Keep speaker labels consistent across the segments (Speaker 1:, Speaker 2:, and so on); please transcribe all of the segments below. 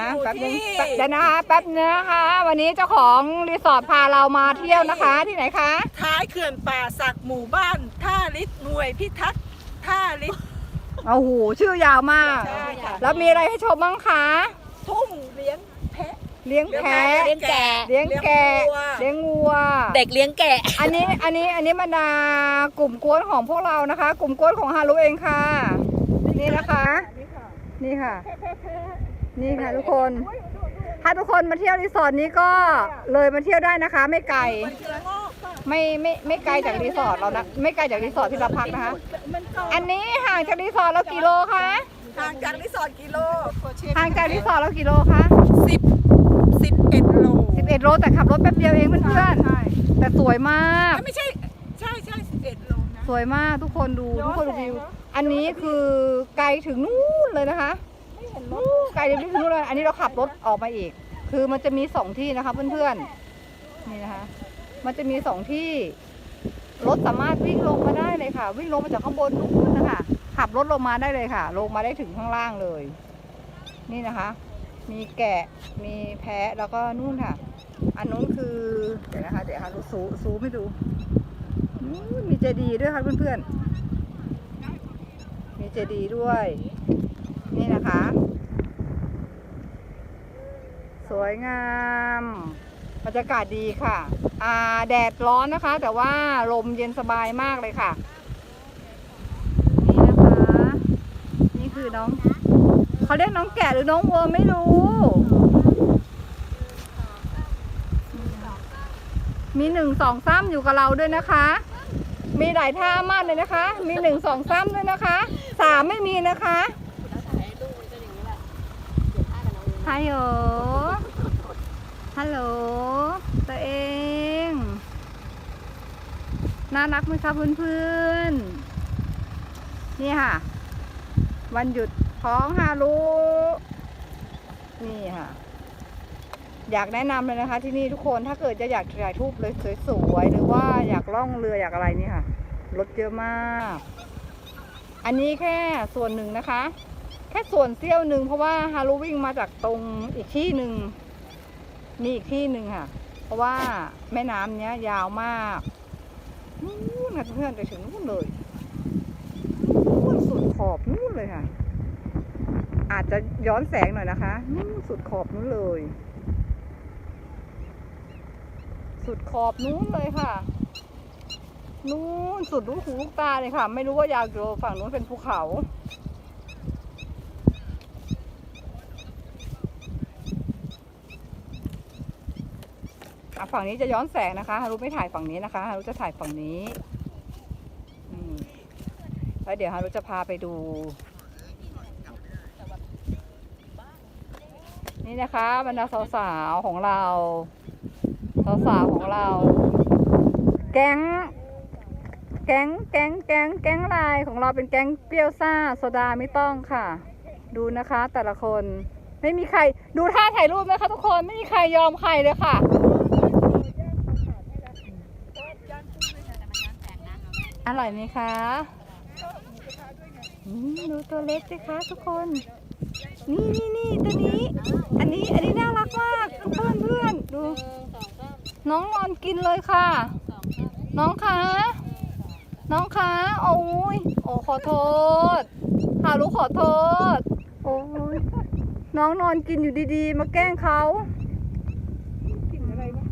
Speaker 1: นะ
Speaker 2: อยู่
Speaker 1: แป๊บนึง
Speaker 2: ที่
Speaker 1: แป๊บเดี๋ยวนะคะแป๊บนึงนะคะ วันนี้เจ้าของรีสอร์ทพาเรามาเที่ยวนะคะที่ไหนคะ
Speaker 2: ท้ายเขื่อนป่าสักหมู่บ้านท่าลิศหน่วยพิทักษ์ท่าลิศ
Speaker 1: โอ้โหชื่อยาวมาก
Speaker 2: ใช่ค่ะ
Speaker 1: แล้วมีอะไรให้ชมบ้างคะ
Speaker 2: ทุ่งเลี้ยงแพะ
Speaker 1: เลี้ยงแพะ
Speaker 2: เลี้ยงแกะ
Speaker 1: เลี้ยงแกะ
Speaker 2: เลี้
Speaker 1: เลี้ย
Speaker 2: ย
Speaker 1: ง
Speaker 2: งวั
Speaker 1: วัว
Speaker 3: เด็กเลี้ยงแกะ
Speaker 1: อันนี้อันนี้อันนี้บรรดากลุ่มกวนของพวกเรานะคะ กลุ่มกวนของฮารุเองค่ะ นี่นะคะ
Speaker 2: นี่ค่ะ
Speaker 1: นี่ค่ะ
Speaker 2: แพะแพะแพะ
Speaker 1: นี่ค่ะทุกคน ถ้าทุกคนมาเที่ยวรีสอร์ทนี้ก็เลยมาเที่ยวได้นะคะ ไม่ไกล
Speaker 2: มันเกลืองอกค่ะ
Speaker 1: ไม่ไม่ไม่ไกลจากรีสอร์ทเรานะไม่ไกลจากรีสอร์ทที่เราพักนะคะ
Speaker 2: มันก็
Speaker 1: อันนี้ห่างจากรีสอร์ทเรากี่โลคะ
Speaker 2: ห่างจากรีสอร์ทกิโล
Speaker 1: ห่างจากรีสอร์ทเรากี่โลคะ
Speaker 2: สิบสิบเอ็ดโล
Speaker 1: 11โลแต่ขับรถแป๊บเดียวเองเพื่อน
Speaker 2: ใช่
Speaker 1: ๆแต่สวยมาก
Speaker 2: ไม่ใช่ใช่ใช่สิบเอ็ดโลนะ
Speaker 1: สวยมากทุกคนดู
Speaker 2: ย้
Speaker 1: ทุ
Speaker 2: อกน
Speaker 1: คนดู
Speaker 2: แสง
Speaker 1: วิว
Speaker 2: เนอะ
Speaker 1: อันนี้คือไกลถึงนู่นเลยนะคะ
Speaker 2: ไม่เห็นร
Speaker 1: นู่
Speaker 2: ถ
Speaker 1: นไกลถึงนู่นเลยอันนี้เราขับรถออกมาอีก คือมันจะมีสองที่นะคะเพื่อนๆนี่นะคะ มันจะมีสองที่รถสามารถวิ่งลงมาได้เลยค่ะ วิ่งลงมาจากข้างบนนู่นนะคะขับรถลงมาได้เลยค่ะ ลงมาได้ถึงข้างล่างเลย นี่นะคะ มีแกะมีแพะแล้วก็นู่นค่ะ อันนู้นคือเดี๋ยวนะคะเดี๋ยวค่ะดูซูซูไม่ดูมีเจดีย์ด้วยค่ะเพื่อนๆมีเจดีย์ด้วย นี่นะคะ สวยงามบรรยากาศดีค่ะอ่าแดดร้อนนะคะ แต่ว่าลมเย็นสบายมากเลยค่ะ นี่นะคะ นี่คือน้องเขาเรียกน้องแกะหรือน้องวัวไม่รู้ มีหนึ่งสองซ้ำอยู่กับเราด้วยนะคะ มีหลายท่ามากเลยนะคะ มีหนึ่งสองซ้ำด้วยนะคะสามไม่มีนะคะ ฮัลโหล ฮัลโหล ตัวเอง น่ารักไหมคะเพื่อนๆ นี่ค่ะ วันหยุดของฮารุนี่ค่ะ อยากแนะนำเลยนะคะ ที่นี่ทุกคนถ้าเกิดจะอยากถ่ายรูปเลยสวยๆ หรือว่าอยากล่องเรืออยากอะไรนี่ค่ะ รถเยอะมาก อันนี้แค่ส่วนหนึ่งนะคะ ค่ส่วนเสี้ยวหนึ่งเพราะว่าฮารุวิ่งมาจากตรงอีกที่หนึ่งมีอีกที่หนึ่งค่ะ เพราะว่าแม่น้ำเนี้ย ยาวมากนู่นนะเพื่อนไปถึงนู่นเลยนู่นสุดขอบนู่นเลยค่ะ อาจจะย้อนแสงหน่อยนะคะนู่นสุดขอบนู้นเลย สุดขอบนู้นเลยค่ะนู้นสุดลูกหูลูกตาเลยค่ะ ไม่รู้ว่ายาวกี่โลฝั่งนู้นเป็นภูเขา อะฝั่งนี้จะย้อนแสงนะคะฮารุไม่ถ่ายฝั่งนี้นะคะฮารุจะถ่ายฝั่งนี้แล้วเดี๋ยวฮารุจะพาไปดู นี่นะคะบรรดาสาวๆของเราสาวๆของเรา แก๊งแก๊งแก๊งแก๊งแก๊งลายของเราเป็นแก๊งเปรี้ยวซ่าโซดาไม่ต้องค่ะ ดูนะคะแต่ละคนไม่มีใครดูท่าถ่ายรูปนะคะทุกคนไม่มีใครยอมใครเลยค่ะ อร่อยไหมคะอืมดูตัวเล็กสิคะทุกคน นี่นี่นี่ตัวนี้ อันนี้อันนี้น่ารักมากเพื่อนเพื่อนดู น้องนอนกินเลยค่ะ น้องคะ น้องคะโอ้ยโอ้ขอโทษฮารุขอโทษ โอ้ยน้องนอนกินอยู่ดีๆ มาแกล้งเขา
Speaker 2: กลิ่นอะไรวะ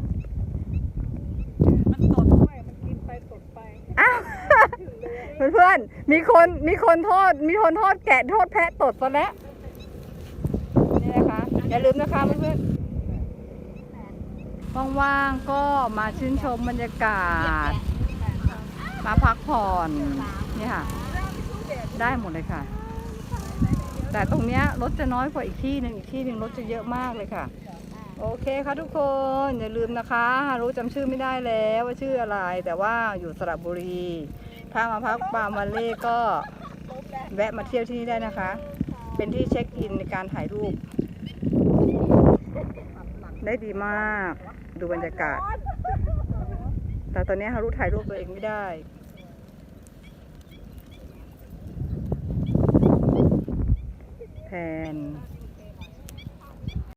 Speaker 2: มันตดไปมันกินไปตดไป
Speaker 1: อ้าว เพื่อนๆมีคนมีคนโทษ มีคนโทษแกะโทษแพะตดซะแล้วนี่นะคะอย่าลืมนะคะเพื่อนๆว่างๆก็มาชื่นชมบรรยากาศ มาพักผ่อนนี่ค่ะ ได้หมดเลยค่ะ แต่ตรงเนี้ยรถจะน้อยกว่าอีกที่หนึ่งอีกที่หนึ่งรถจะเยอะมากเลยค่ะ โอเคค่ะทุกคนอย่าลืมนะคะฮารู้จำชื่อไม่ได้แล้วว่าชื่ออะไร แต่ว่าอยู่สระบุรี ถ้ามาพักปามวันเล่ก็แวะมาเที่ยวที่นี่ได้นะคะ เป็นที่เช็คอินในการถ่ายรูป ได้ดีมาก ดูบรรยากาศ แต่ตอนนี้ฮารุถ่ายรูปตัวเองไม่ได้แทน